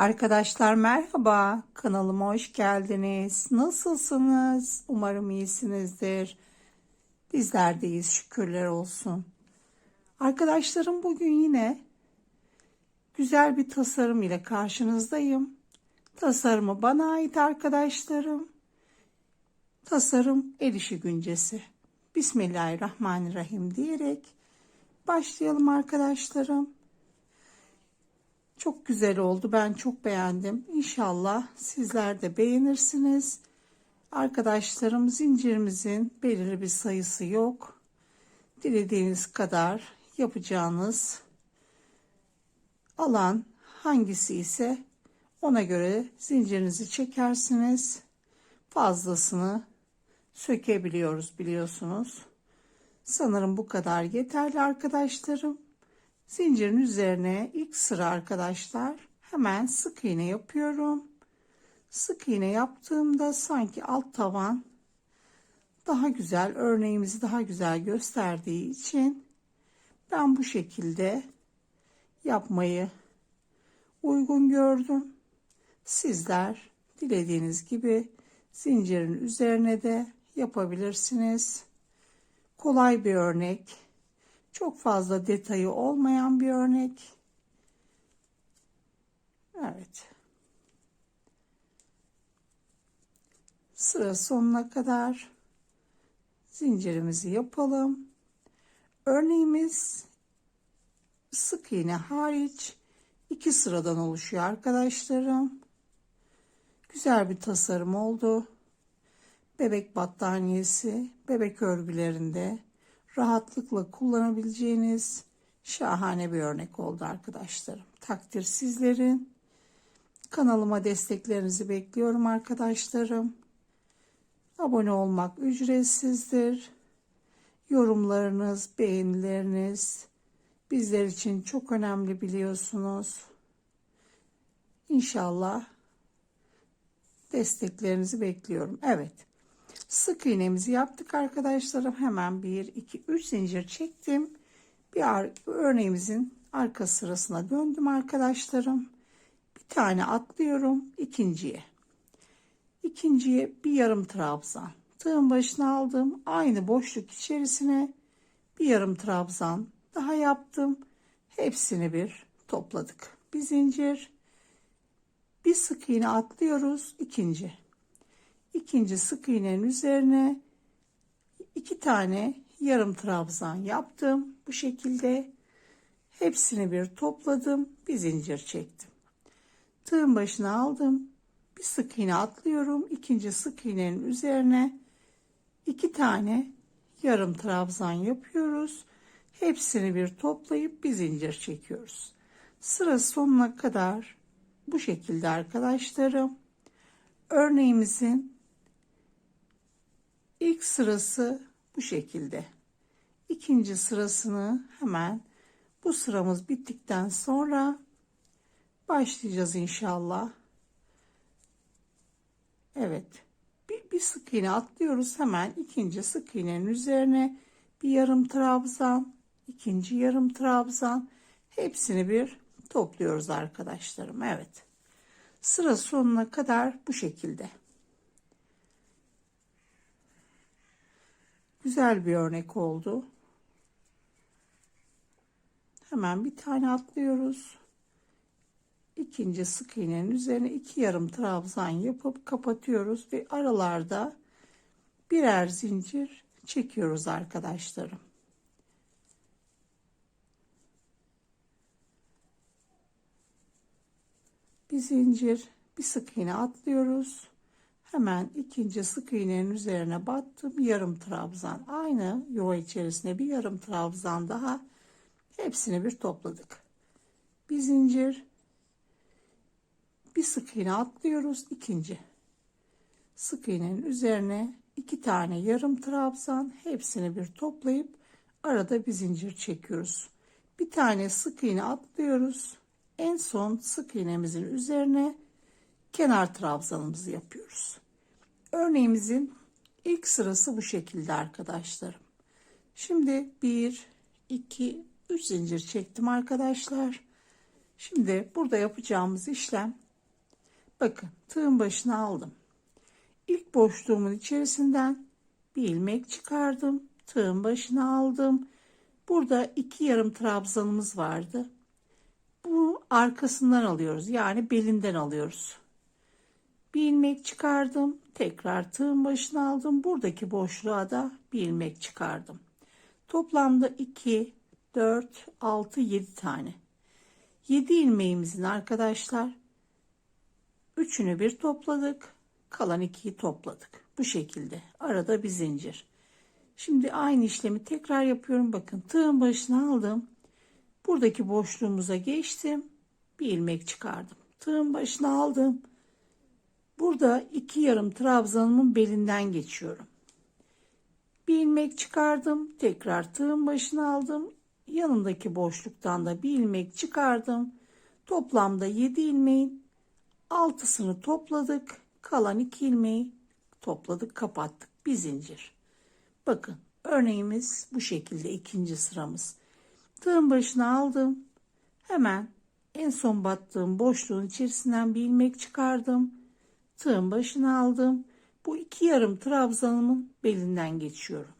Arkadaşlar merhaba, kanalıma hoş geldiniz. Nasılsınız? Umarım iyisinizdir. Bizler deyiz, şükürler olsun. Arkadaşlarım bugün yine güzel bir tasarım ile karşınızdayım. Tasarımı bana ait arkadaşlarım. Tasarım el işi güncesi. Bismillahirrahmanirrahim diyerek başlayalım arkadaşlarım. Çok güzel oldu. Ben çok beğendim. İnşallah sizler de beğenirsiniz. Arkadaşlarım zincirimizin belirli bir sayısı yok. Dilediğiniz kadar yapacağınız alan hangisi ise ona göre zincirinizi çekersiniz. Fazlasını sökebiliyoruz biliyorsunuz. Sanırım bu kadar yeterli arkadaşlarım. Zincirin üzerine ilk sıra arkadaşlar hemen sık iğne yapıyorum. Sık iğne yaptığımda sanki alt tavan daha güzel örneğimizi daha güzel gösterdiği için ben bu şekilde yapmayı uygun gördüm. Sizler dilediğiniz gibi zincirin üzerine de yapabilirsiniz. Kolay bir örnek. Çok fazla detayı olmayan bir örnek. Evet. Sıra sonuna kadar zincirimizi yapalım. Örneğimiz sık iğne hariç iki sıradan oluşuyor arkadaşlarım. Güzel bir tasarım oldu. Bebek battaniyesi, bebek örgülerinde rahatlıkla kullanabileceğiniz şahane bir örnek oldu arkadaşlarım. Takdir sizlerin. Kanalıma desteklerinizi bekliyorum arkadaşlarım. Abone olmak ücretsizdir. Yorumlarınız, beğenileriniz bizler için çok önemli biliyorsunuz. İnşallah desteklerinizi bekliyorum. Evet. Sık iğnemizi yaptık arkadaşlarım. Hemen 1, 2, 3 zincir çektim. Bir örneğimizin arka sırasına döndüm arkadaşlarım. Bir tane atlıyorum ikinciye. İkinciye bir yarım trabzan. Tığın başına aldım. Aynı boşluk içerisine bir yarım trabzan daha yaptım. Hepsini bir topladık. Bir zincir. Bir sık iğne atlıyoruz. ikinci ikinci sık iğnenin üzerine iki tane yarım trabzan yaptım. Bu şekilde hepsini bir topladım. Bir zincir çektim. Tığın başına aldım. Bir sık iğne atlıyorum. ikinci sık iğnenin üzerine iki tane yarım trabzan yapıyoruz. Hepsini bir toplayıp bir zincir çekiyoruz. Sıra sonuna kadar bu şekilde arkadaşlarım. Örneğimizin İlk sırası bu şekilde. İkinci sırasını hemen bu sıramız bittikten sonra başlayacağız inşallah. Evet. Bir, bir sık iğne atlıyoruz. Hemen ikinci sık iğnenin üzerine bir yarım trabzan, ikinci yarım trabzan hepsini bir topluyoruz arkadaşlarım. Evet. Sıra sonuna kadar bu şekilde. Güzel bir örnek oldu. Hemen bir tane atlıyoruz. İkinci sık iğnenin üzerine iki yarım trabzan yapıp kapatıyoruz ve aralarda birer zincir çekiyoruz arkadaşlarım. Bir zincir, bir sık iğne atlıyoruz. Hemen ikinci sık iğnenin üzerine battım. Yarım trabzan. Aynı yuva içerisinde bir yarım trabzan daha. Hepsini bir topladık. Bir zincir. Bir sık iğne atlıyoruz. ikinci. Sık iğnenin üzerine iki tane yarım trabzan. Hepsini bir toplayıp arada bir zincir çekiyoruz. Bir tane sık iğne atlıyoruz. En son sık iğnemizin üzerine kenar trabzanımızı yapıyoruz. Örneğimizin ilk sırası bu şekilde arkadaşlarım. Şimdi 1, 2, 3 zincir çektim arkadaşlar. Şimdi burada yapacağımız işlem Bakın tığın başına aldım. İlk boşluğumun içerisinden bir ilmek çıkardım. Tığın başına aldım. Burada iki yarım trabzanımız vardı. Bu arkasından alıyoruz. Yani belinden alıyoruz. Bir ilmek çıkardım. Tekrar tığın başına aldım. Buradaki boşluğa da bir ilmek çıkardım. Toplamda 2, 4, 6, 7 tane. 7 ilmeğimizin arkadaşlar üçünü bir topladık. Kalan 2'yi topladık. Bu şekilde. Arada bir zincir. Şimdi aynı işlemi tekrar yapıyorum. Bakın tığın başına aldım. Buradaki boşluğumuza geçtim. Bir ilmek çıkardım. Tığın başına aldım. Burada iki yarım trabzanımın belinden geçiyorum. Bir ilmek çıkardım. Tekrar tığın başına aldım. Yanındaki boşluktan da bir ilmek çıkardım. Toplamda 7 ilmeğin altısını topladık. Kalan 2 ilmeği topladık, kapattık. Bir zincir. Bakın örneğimiz bu şekilde ikinci sıramız. Tığın başına aldım. Hemen en son battığım boşluğun içerisinden bir ilmek çıkardım. Tığın başına aldım. Bu iki yarım trabzanımın belinden geçiyorum.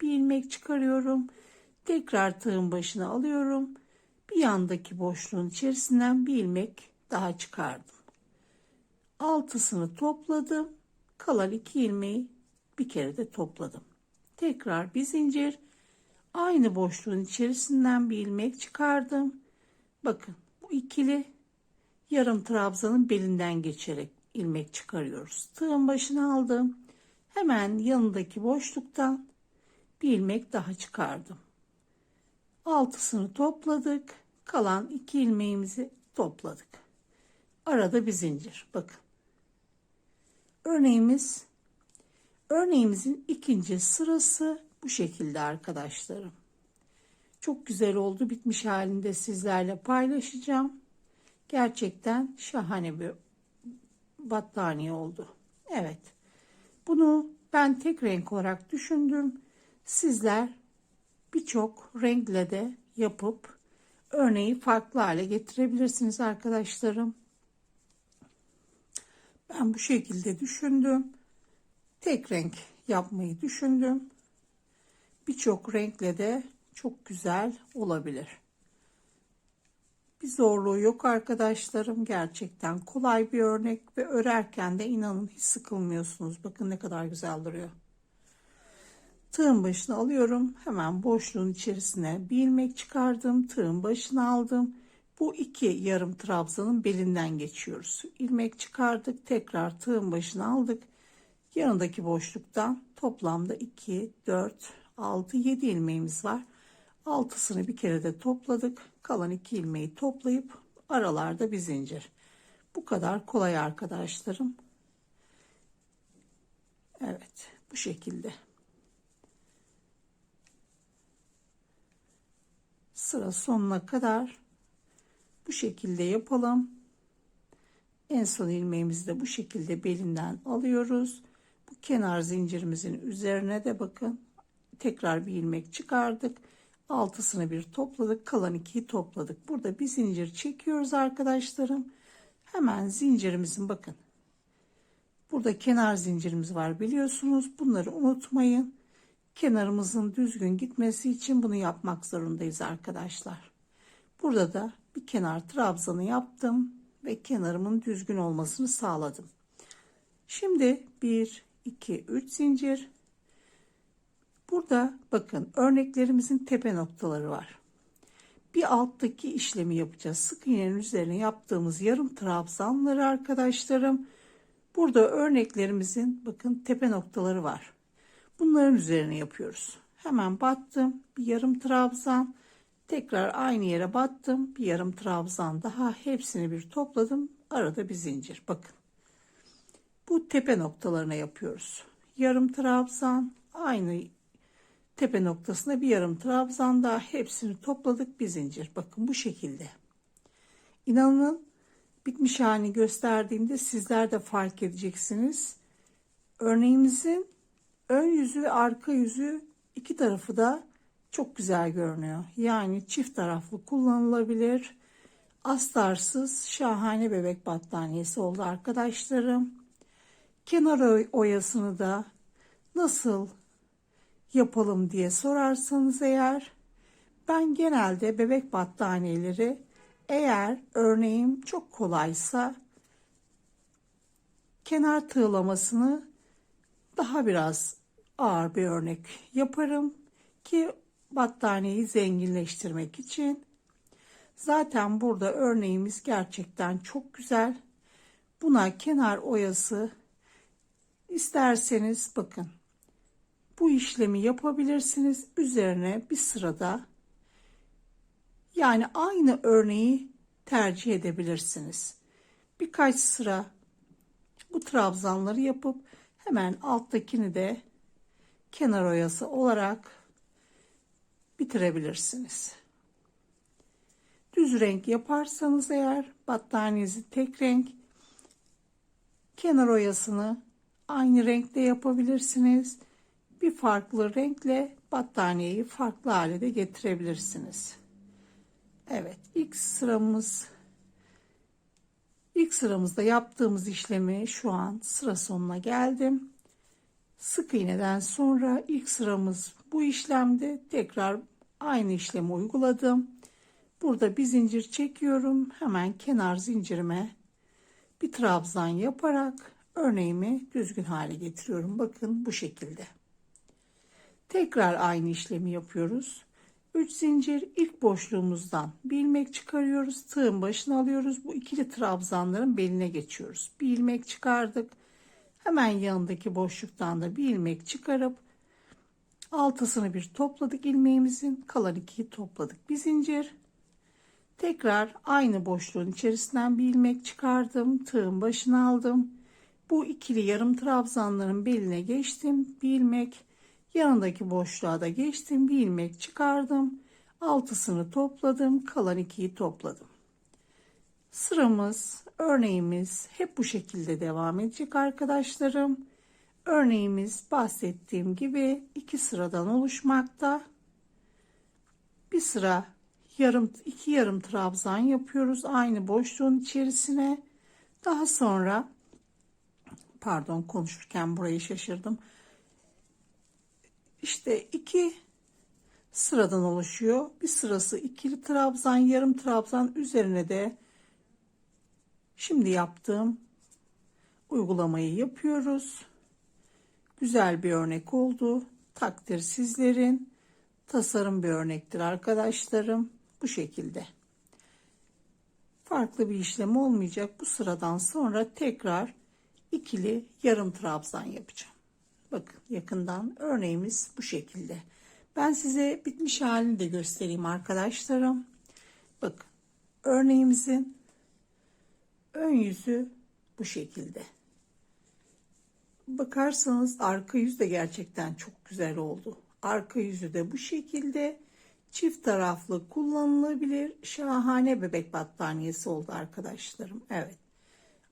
Bir ilmek çıkarıyorum. Tekrar tığın başına alıyorum. Bir yandaki boşluğun içerisinden bir ilmek daha çıkardım. Altısını topladım. Kalan iki ilmeği bir kere de topladım. Tekrar bir zincir. Aynı boşluğun içerisinden bir ilmek çıkardım. Bakın bu ikili yarım trabzanın belinden geçerek ilmek çıkarıyoruz. Tığın başına aldım. Hemen yanındaki boşluktan bir ilmek daha çıkardım. Altısını topladık. Kalan iki ilmeğimizi topladık. Arada bir zincir. Bakın. Örneğimiz örneğimizin ikinci sırası bu şekilde arkadaşlarım. Çok güzel oldu. Bitmiş halinde sizlerle paylaşacağım. Gerçekten şahane bir battaniye oldu. Evet. Bunu ben tek renk olarak düşündüm. Sizler birçok renkle de yapıp örneği farklı hale getirebilirsiniz arkadaşlarım. Ben bu şekilde düşündüm. Tek renk yapmayı düşündüm. Birçok renkle de çok güzel olabilir. Bir zorluğu yok arkadaşlarım. Gerçekten kolay bir örnek ve örerken de inanın hiç sıkılmıyorsunuz. Bakın ne kadar güzel duruyor. Tığın başına alıyorum. Hemen boşluğun içerisine bir ilmek çıkardım. Tığın başına aldım. Bu iki yarım trabzanın belinden geçiyoruz. İlmek çıkardık. Tekrar tığın başına aldık. Yanındaki boşluktan toplamda 2, 4, 6, 7 ilmeğimiz var. Altısını bir kere de topladık. Kalan iki ilmeği toplayıp aralarda bir zincir. Bu kadar kolay arkadaşlarım. Evet bu şekilde. Sıra sonuna kadar bu şekilde yapalım. En son ilmeğimizi de bu şekilde belinden alıyoruz. Bu kenar zincirimizin üzerine de bakın tekrar bir ilmek çıkardık altısını bir topladık kalan ikiyi topladık. Burada bir zincir çekiyoruz arkadaşlarım. Hemen zincirimizin bakın. Burada kenar zincirimiz var biliyorsunuz. Bunları unutmayın. Kenarımızın düzgün gitmesi için bunu yapmak zorundayız arkadaşlar. Burada da bir kenar trabzanı yaptım ve kenarımın düzgün olmasını sağladım. Şimdi 1 2 3 zincir Burada bakın örneklerimizin tepe noktaları var. Bir alttaki işlemi yapacağız. Sık iğnenin üzerine yaptığımız yarım trabzanları arkadaşlarım. Burada örneklerimizin bakın tepe noktaları var. Bunların üzerine yapıyoruz. Hemen battım. Bir yarım trabzan. Tekrar aynı yere battım. Bir yarım trabzan daha. Hepsini bir topladım. Arada bir zincir. Bakın. Bu tepe noktalarına yapıyoruz. Yarım trabzan. Aynı tepe noktasına bir yarım trabzan daha hepsini topladık bir zincir. Bakın bu şekilde. İnanın bitmiş halini gösterdiğimde sizler de fark edeceksiniz. Örneğimizin ön yüzü ve arka yüzü iki tarafı da çok güzel görünüyor. Yani çift taraflı kullanılabilir. Astarsız şahane bebek battaniyesi oldu arkadaşlarım. Kenar oy- oyasını da nasıl yapalım diye sorarsanız eğer ben genelde bebek battaniyeleri eğer örneğim çok kolaysa kenar tığlamasını daha biraz ağır bir örnek yaparım ki battaniyeyi zenginleştirmek için. Zaten burada örneğimiz gerçekten çok güzel. Buna kenar oyası isterseniz bakın bu işlemi yapabilirsiniz. Üzerine bir sırada yani aynı örneği tercih edebilirsiniz. Birkaç sıra bu trabzanları yapıp hemen alttakini de kenar oyası olarak bitirebilirsiniz. Düz renk yaparsanız eğer battaniyenizi tek renk kenar oyasını aynı renkte yapabilirsiniz. Bir farklı renkle battaniyeyi farklı hale de getirebilirsiniz. Evet ilk sıramız ilk sıramızda yaptığımız işlemi şu an sıra sonuna geldim. Sık iğneden sonra ilk sıramız bu işlemde tekrar aynı işlemi uyguladım. Burada bir zincir çekiyorum. Hemen kenar zincirime bir trabzan yaparak örneğimi düzgün hale getiriyorum. Bakın bu şekilde. Tekrar aynı işlemi yapıyoruz. 3 zincir ilk boşluğumuzdan bir ilmek çıkarıyoruz. Tığın başına alıyoruz. Bu ikili trabzanların beline geçiyoruz. Bir ilmek çıkardık. Hemen yanındaki boşluktan da bir ilmek çıkarıp altısını bir topladık ilmeğimizin. Kalan ikiyi topladık. Bir zincir. Tekrar aynı boşluğun içerisinden bir ilmek çıkardım. Tığın başına aldım. Bu ikili yarım trabzanların beline geçtim. Bir ilmek yanındaki boşluğa da geçtim. Bir ilmek çıkardım. Altısını topladım. Kalan ikiyi topladım. Sıramız, örneğimiz hep bu şekilde devam edecek arkadaşlarım. Örneğimiz bahsettiğim gibi iki sıradan oluşmakta. Bir sıra yarım iki yarım trabzan yapıyoruz aynı boşluğun içerisine. Daha sonra pardon konuşurken burayı şaşırdım. İşte iki sıradan oluşuyor. Bir sırası ikili trabzan, yarım trabzan üzerine de şimdi yaptığım uygulamayı yapıyoruz. Güzel bir örnek oldu. Takdir sizlerin. Tasarım bir örnektir arkadaşlarım. Bu şekilde. Farklı bir işlem olmayacak. Bu sıradan sonra tekrar ikili yarım trabzan yapacağım. Bakın yakından örneğimiz bu şekilde. Ben size bitmiş halini de göstereyim arkadaşlarım. Bakın örneğimizin ön yüzü bu şekilde. Bakarsanız arka yüz de gerçekten çok güzel oldu. Arka yüzü de bu şekilde çift taraflı kullanılabilir şahane bebek battaniyesi oldu arkadaşlarım. Evet.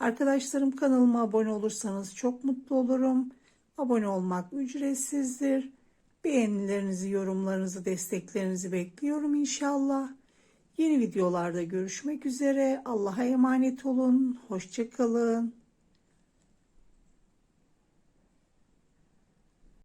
Arkadaşlarım kanalıma abone olursanız çok mutlu olurum. Abone olmak ücretsizdir. Beğenilerinizi, yorumlarınızı, desteklerinizi bekliyorum inşallah. Yeni videolarda görüşmek üzere. Allah'a emanet olun. Hoşçakalın.